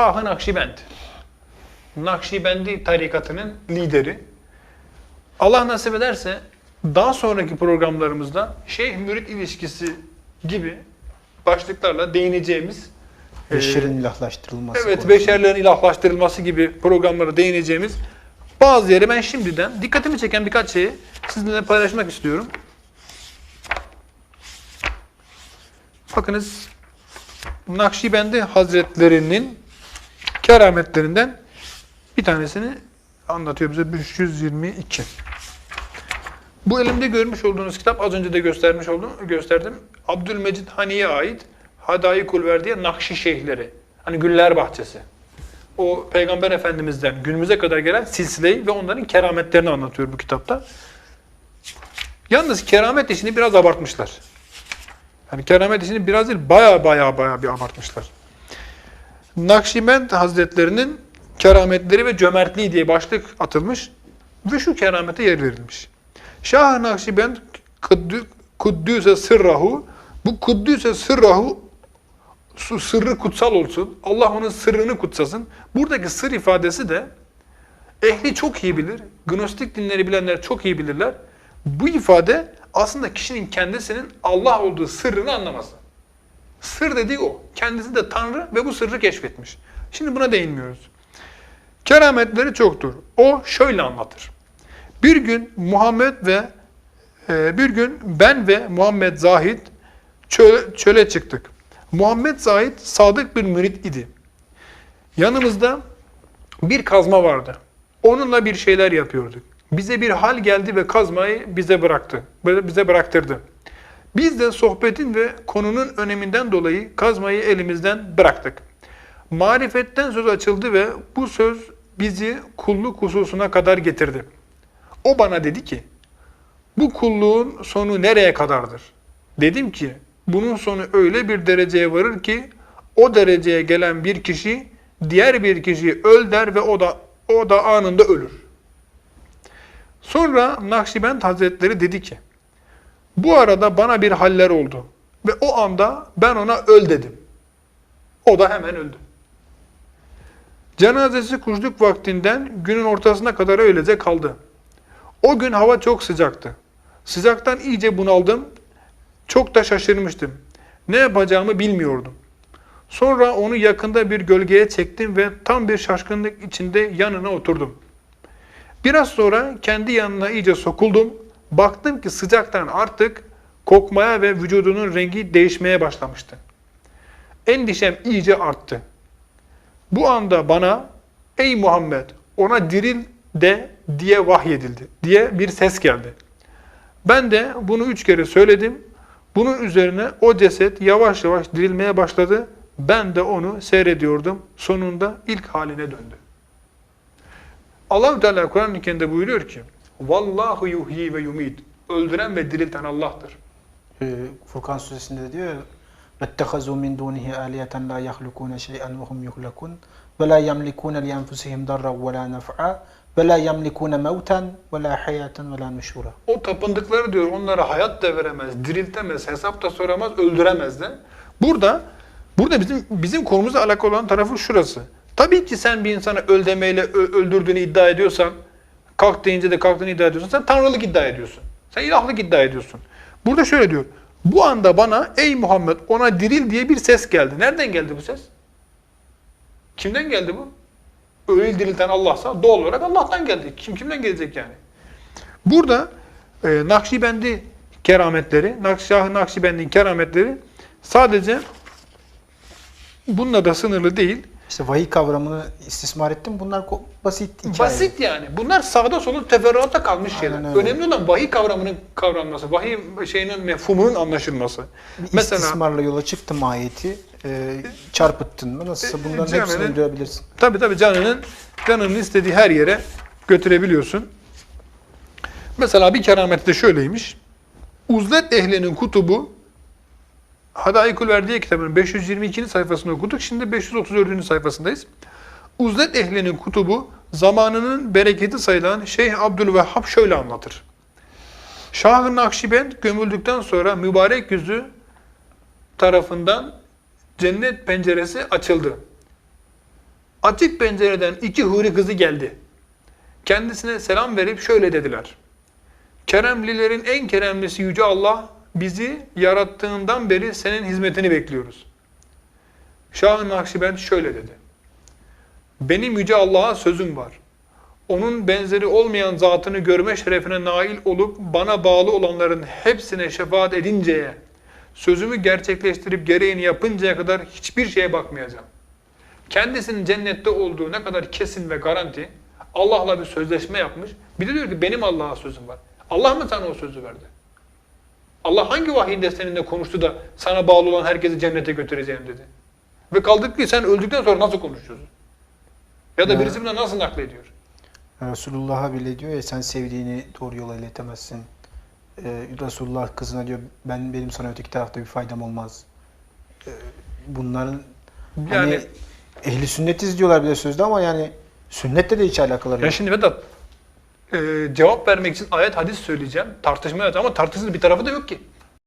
Şah-ı Nakşibend. Nakşibendi tarikatının lideri. Allah nasip ederse daha sonraki programlarımızda şeyh-mürit ilişkisi gibi başlıklarla değineceğimiz e, Beşerin ilahlaştırılması. Evet, konusunda. beşerlerin ilahlaştırılması gibi programlara değineceğimiz bazı yere ben şimdiden dikkatimi çeken birkaç şeyi sizinle paylaşmak istiyorum. Bakınız Nakşibendi Hazretlerinin kerametlerinden bir tanesini anlatıyor bize 522. Bu elimde görmüş olduğunuz kitap az önce de göstermiş oldum, gösterdim. Abdülmecid Hani'ye ait Hadayikul Verdiye Nakşi Şeyhleri. Hani Güller Bahçesi. O Peygamber Efendimiz'den günümüze kadar gelen silsileyi ve onların kerametlerini anlatıyor bu kitapta. Yalnız keramet işini biraz abartmışlar. Yani keramet işini biraz değil, baya baya baya bir abartmışlar. Nakşibend Hazretlerinin kerametleri ve cömertliği diye başlık atılmış ve şu keramete yer verilmiş. Şah Nakşibend Kuddü- Kuddüse sırrahu bu Kuddüse sırrahu sırrı kutsal olsun. Allah onun sırrını kutsasın. Buradaki sır ifadesi de ehli çok iyi bilir. Gnostik dinleri bilenler çok iyi bilirler. Bu ifade aslında kişinin kendisinin Allah olduğu sırrını anlaması. Sır dediği o. Kendisi de Tanrı ve bu sırrı keşfetmiş. Şimdi buna değinmiyoruz. Kerametleri çoktur. O şöyle anlatır. Bir gün Muhammed ve e, bir gün ben ve Muhammed Zahid çöle, çöle çıktık. Muhammed Zahid sadık bir mürit idi. Yanımızda bir kazma vardı. Onunla bir şeyler yapıyorduk. Bize bir hal geldi ve kazmayı bize bıraktı. Bize bıraktırdı. Biz de sohbetin ve konunun öneminden dolayı kazmayı elimizden bıraktık. Marifetten söz açıldı ve bu söz bizi kulluk hususuna kadar getirdi. O bana dedi ki, bu kulluğun sonu nereye kadardır? Dedim ki, bunun sonu öyle bir dereceye varır ki, o dereceye gelen bir kişi, diğer bir kişiyi öl der ve o da o da anında ölür. Sonra Nakşibend Hazretleri dedi ki, bu arada bana bir haller oldu ve o anda ben ona öl dedim. O da hemen öldü. Cenazesi kuşluk vaktinden günün ortasına kadar öylece kaldı. O gün hava çok sıcaktı. Sıcaktan iyice bunaldım. Çok da şaşırmıştım. Ne yapacağımı bilmiyordum. Sonra onu yakında bir gölgeye çektim ve tam bir şaşkınlık içinde yanına oturdum. Biraz sonra kendi yanına iyice sokuldum. Baktım ki sıcaktan artık kokmaya ve vücudunun rengi değişmeye başlamıştı. Endişem iyice arttı. Bu anda bana ey Muhammed ona diril de diye vahyedildi diye bir ses geldi. Ben de bunu üç kere söyledim. Bunun üzerine o ceset yavaş yavaş dirilmeye başladı. Ben de onu seyrediyordum. Sonunda ilk haline döndü. Allah Teala Kur'an-ı Kerim'de buyuruyor ki: "Vallahu yuhyi ve yumit." Öldüren ve dirilten Allah'tır. Ee, Furkan suresinde de diyor ya وَاتَّخَذُوا مِنْ دُونِهِ آلِيَةً لَا يَخْلُقُونَ شَيْئًا وَهُمْ يُخْلَقُونَ وَلَا يَمْلِكُونَ لِأَنفُسِهِمْ ضَرًّا وَلَا نَفْعًا وَلَا يَمْلِكُونَ مَوْتًا وَلَا حَيَاةً وَلَا نُشُورًا O tapındıkları diyor onlara hayat da veremez, diriltemez, hesap da soramaz, öldüremez de. Burada burada bizim bizim konumuzla alakalı olan tarafı şurası. Tabii ki sen bir insana öl demeyle ö- öldürdüğünü iddia ediyorsan, kalk deyince de kalktığını iddia ediyorsan sen tanrılık iddia ediyorsun. Sen ilahlık iddia ediyorsun. Burada şöyle diyor. Bu anda bana ey Muhammed ona diril diye bir ses geldi. Nereden geldi bu ses? Kimden geldi bu? Öyle dirilten Allah'sa doğal olarak Allah'tan geldi. Kim kimden gelecek yani? Burada e, Nakşibendi kerametleri, Nakşah Nakşibend'in kerametleri sadece bununla da sınırlı değil. İşte vahiy kavramını istismar ettim. Bunlar basit hikaye. Basit yani. Bunlar sağda solun teferruata kalmış Aynen şeyler. öyle. Önemli olan vahiy kavramının kavranması, vahiy şeyinin mefhumunun anlaşılması. Bir Mesela istismarla yola çıktım ayeti. E, çarpıttın mı? Nasılsa E, bunların Cemil'in- hepsini duyabilirsin. Tabi tabi canının canının istediği her yere götürebiliyorsun. Mesela bir kerameti de şöyleymiş. Uzlet ehlinin kutubu Hadayikul Verdiye kitabının 522. sayfasını okuduk. Şimdi 534. sayfasındayız. Uzlet ehlinin kutubu zamanının bereketi sayılan Şeyh Abdülvehhab şöyle anlatır. Şah-ı Nakşibend gömüldükten sonra mübarek yüzü tarafından cennet penceresi açıldı. Açık pencereden iki huri kızı geldi. Kendisine selam verip şöyle dediler. Keremlilerin en keremlisi Yüce Allah bizi yarattığından beri senin hizmetini bekliyoruz. Şah-ı Nakşibend şöyle dedi. Benim Yüce Allah'a sözüm var. Onun benzeri olmayan zatını görme şerefine nail olup bana bağlı olanların hepsine şefaat edinceye, sözümü gerçekleştirip gereğini yapıncaya kadar hiçbir şeye bakmayacağım. Kendisinin cennette olduğu ne kadar kesin ve garanti, Allah'la bir sözleşme yapmış. Bir de diyor ki benim Allah'a sözüm var. Allah mı sana o sözü verdi? Allah hangi vahiyinde seninle konuştu da sana bağlı olan herkesi cennete götüreceğim dedi. Ve kaldık ki sen öldükten sonra nasıl konuşuyorsun? Ya da Ya. birisi buna nasıl naklediyor? Resulullah'a bile diyor ya sen sevdiğini doğru yola iletemezsin. Ee, Resulullah kızına diyor ben benim sana öteki tarafta bir faydam olmaz. Ee, bunların Yani hani ehli sünnetiz diyorlar bir de sözde ama yani sünnetle de hiç alakaları ya yok. şimdi Vedat e, cevap vermek için ayet hadis söyleyeceğim. Tartışmaya açacağım ama tartışılır bir tarafı da yok ki.